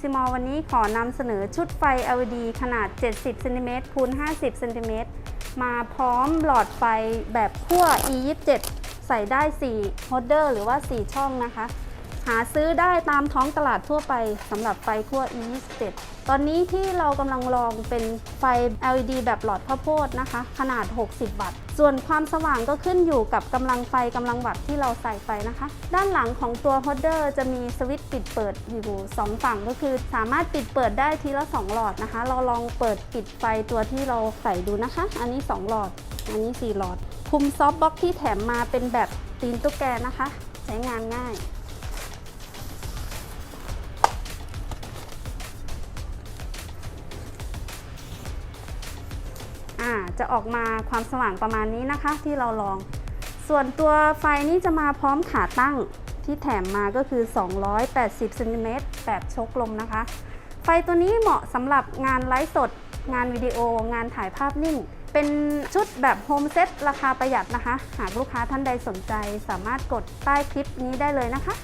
c m o วันนี้ขอนำเสนอชุดไฟ LED ขนาด 70เซนติเมตรคูณ50เซนติเมตรมาพร้อมหลอดไฟแบบขั้ว E 27 ใส่ได้ 4 โฮลเดอร์หรือว่า 4 ช่องนะคะ หาซื้อได้ตามท้องตลาดทั่วไปสำหรับไฟขั้ว E 27 ตอนนี้ที่เรากำลังลองเป็นไฟ LED แบบหลอดข้าวโพดนะคะ ขนาด 60 วัตต์ ส่วนความสว่างก็ขึ้นอยู่กับกำลังไฟกำลังวัตต์ที่เราใส่ไปนะคะ ด้านหลังของตัวโฮลเดอร์จะมีสวิตช์ปิดเปิดอยู่2ฝั่งก็คือสามารถปิดเปิดได้ทีละ 2 หลอดนะคะ เราลองเปิดปิดไฟตัวที่เราใส่ดูนะคะ อันนี้ 2 หลอด อันนี้ 4 หลอด คุมซอฟต์บ็อกที่แถมมาเป็นแบบตีนตุ๊กแกนะคะ ใช้งานง่าย อ่าจะออกมาความสว่างประมาณนี้นะคะ ที่เราลอง ส่วนตัวไฟนี้จะมาพร้อมขาตั้งที่แถมมาก็คือ 280เซนติเมตร8ชกลมนะคะ ไฟตัวนี้เหมาะสำหรับงานไลฟ์สด งานวิดีโอ งานถ่ายภาพนิ่ง เป็นชุดแบบโฮมเซ็ตราคาประหยัดนะคะ หากลูกค้าท่านใดสนใจสามารถกดใต้คลิปนี้ได้เลยนะคะ